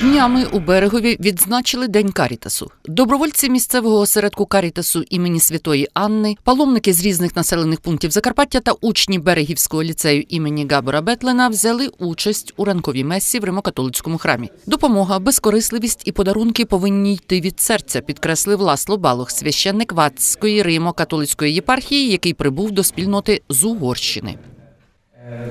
Днями у берегові відзначили День Карітасу. Добровольці місцевого осередку Карітасу імені Святої Анни, паломники з різних населених пунктів Закарпаття та учні берегівського ліцею імені Габора Бетлена взяли участь у ранковій месі в Римокатолицькому храмі. Допомога, безкорисливість і подарунки повинні йти від серця, підкреслив Ласло Балох, священник Ватської Римо-католицької єпархії, який прибув до спільноти з Угорщини.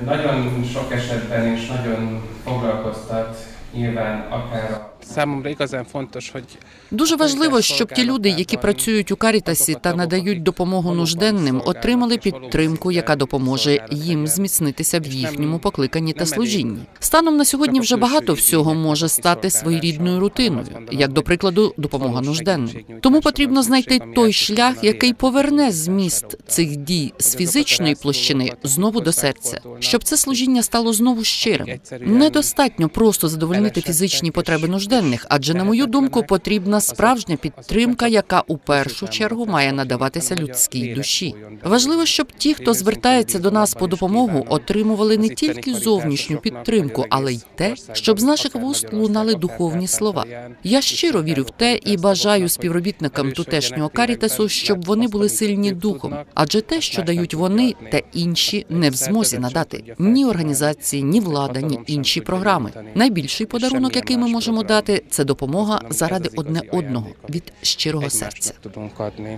Nagyon sok esetben is nagyon foglalkoztat nyilván akár a Számomra igazán fontos, hogy Дуже важливо, щоб ті люди, які працюють у Карітасі та надають допомогу нужденним, отримали підтримку, яка допоможе їм зміцнитися в їхньому покликанні та служінні. Станом на сьогодні вже багато всього може стати своєрідною рутиною, як до прикладу, допомога нужденним. Тому потрібно знайти той шлях, який поверне зміст цих дій з фізичної площини знову до серця, щоб це служіння стало знову щирим. Недостатньо просто задовольнити фізичні потреби нужденних, адже на мою думку, потрібна справжня підтримка, яка у першу чергу має надаватися людській душі. Важливо, щоб ті, хто звертається до нас по допомогу, отримували не тільки зовнішню підтримку, але й те, щоб з наших вуст лунали духовні слова. Я щиро вірю в те і бажаю співробітникам тутешнього карітасу, щоб вони були сильні духом, адже те, що дають вони, те інші не в змозі надати ні організації, ні влада, ні інші програми. Найбільший подарунок, який ми можемо дати, це допомога заради одне одного від щирого серця. egymásnak tudunk adni,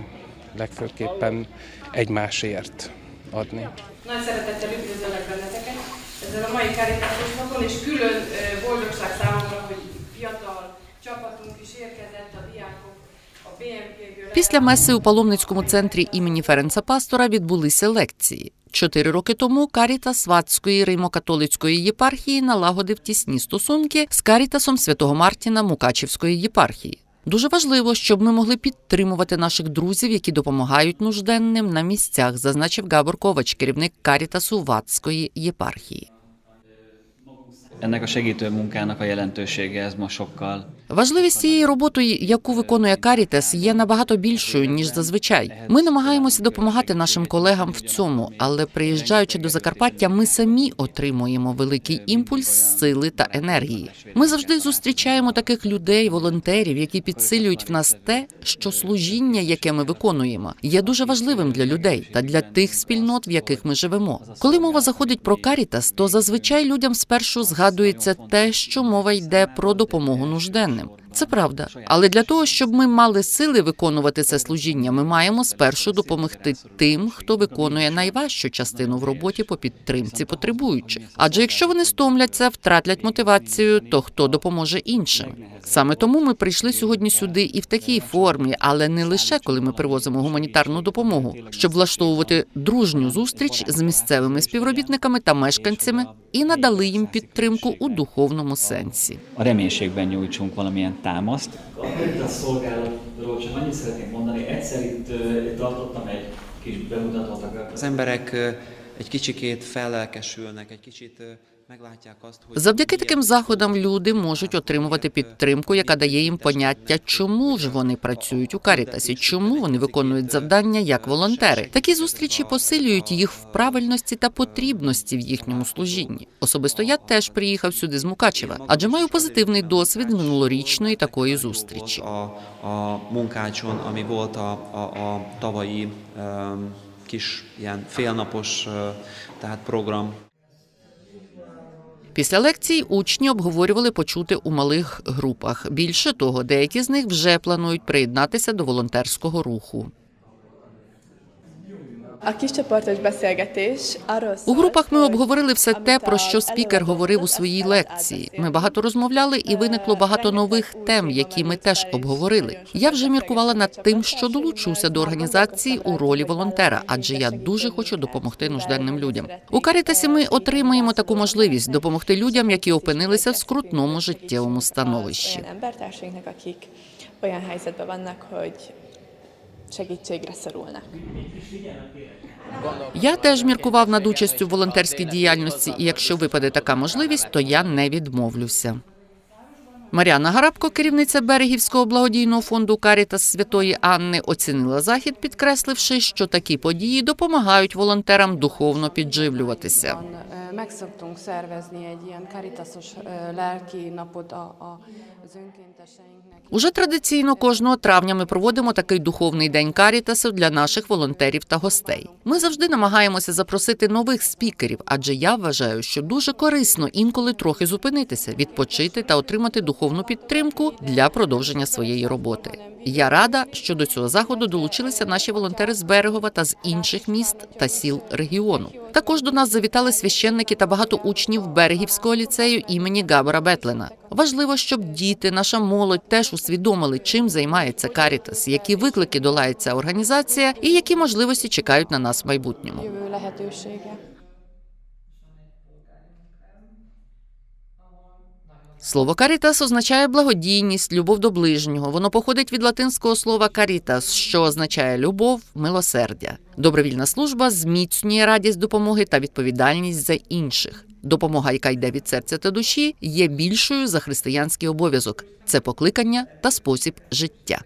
legfőképpen egymásért adni. Nagy szeretettel üdvözöllek benneteket ezen a mai Caritásos napon, és külön ö, boldogság számomra, hogy fiatal csapatunk is érkezett, a diákok, a BMP-ből. Після меси у паломницькому центрі імені Ференца Пастора відбулися лекції. Чотири роки тому Карітас Ватської Римо-католицької єпархії налагодив тісні стосунки з Карітасом святого Мартіна Мукачівської єпархії. Дуже важливо, щоб ми могли підтримувати наших друзів, які допомагають нужденним на місцях, зазначив Габор Ковач, керівник Карітасу Ватської єпархії. Ennek a segítő Важливість цієї роботи, яку виконує Карітес, є набагато більшою ніж зазвичай. Ми намагаємося допомагати нашим колегам в цьому, але приїжджаючи до Закарпаття, ми самі отримуємо великий імпульс сили та енергії. Ми завжди зустрічаємо таких людей, волонтерів, які підсилюють в нас те, що служіння, яке ми виконуємо, є дуже важливим для людей та для тих спільнот, в яких ми живемо. Коли мова заходить про Карітас, то зазвичай людям спершу згадується те, що мова йде про допомогу нужденним. them. Це правда, але для того, щоб ми мали сили виконувати це служіння, ми маємо спершу допомогти тим, хто виконує найважчу частину в роботі по підтримці потребуючих. Адже якщо вони стомляться, втратять мотивацію, то хто допоможе іншим? Саме тому ми прийшли сьогодні сюди і в такій формі, але не лише коли ми привозимо гуманітарну допомогу, щоб влаштовувати дружню зустріч з місцевими співробітниками та мешканцями і надали їм підтримку у духовному сенсі. a reménységben nyújtsunk valamilyen támaszt. A Caritas szolgálatról csak annyit szeretnék mondani, egyszer itt tartottam egy kis bemutatót a Az emberek egy kicsikét fellelkesülnek, egy kicsit Завдяки таким заходам люди можуть отримувати підтримку, яка дає їм поняття, чому ж вони працюють у Карітасі, чому вони виконують завдання як волонтери. Такі зустрічі посилюють їх в правильності та потрібності в їхньому служінні. Особисто я теж приїхав сюди з Мукачева, адже маю позитивний досвід минулорічної такої зустрічі. ö, kis ilyen félnapos tehát program. Після лекцій учні обговорювали почути у малих групах. Більше того, деякі з них вже планують приєднатися до волонтерського руху. У групах ми обговорили все те, про що спікер говорив у своїй лекції. Ми багато розмовляли, і виникло багато нових тем, які ми теж обговорили. Я вже міркувала над тим, що долучуся до організації у ролі волонтера, адже я дуже хочу допомогти нужденним людям. У Карітасі ми отримаємо таку можливість допомогти людям, які опинилися в скрутному життєвому становищі. Segítségre szorulnak. Я теж міркував над участю в волонтерській діяльності, і якщо випаде така можливість, то я не відмовлюся. Мар'яна Гарабко, керівниця берегівського благодійного фонду Карітас Святої Анни, оцінила захід, підкресливши, що такі події допомагають волонтерам духовно підживлюватися. meg szoktunk szervezni egy ilyen karitasos lelki napot a, a, az önkénteseinknek. Уже традиційно кожного травня ми проводимо такий духовний день карітасу для наших волонтерів та гостей. Ми завжди намагаємося запросити нових спікерів, адже я вважаю, що дуже корисно інколи трохи зупинитися, відпочити та отримати духовну підтримку для продовження своєї роботи. Я рада, що до цього заходу долучилися наші волонтери з Берегова та з інших міст та сіл регіону. Також до нас завітали священники та багато учнів Берегівського ліцею імені Габора Бетлена. Важливо, щоб діти, наша молодь теж усвідомили, чим займається Карітас, які виклики долає ця організація і які можливості чекають на нас в майбутньому. Слово карітас означає благодійність, любов до ближнього. Воно походить від латинського слова карітас, що означає любов, милосердя. Добровільна служба зміцнює радість допомоги та відповідальність за інших. Допомога, яка йде від серця та душі, є більшою за християнський обов'язок. Це покликання та спосіб життя.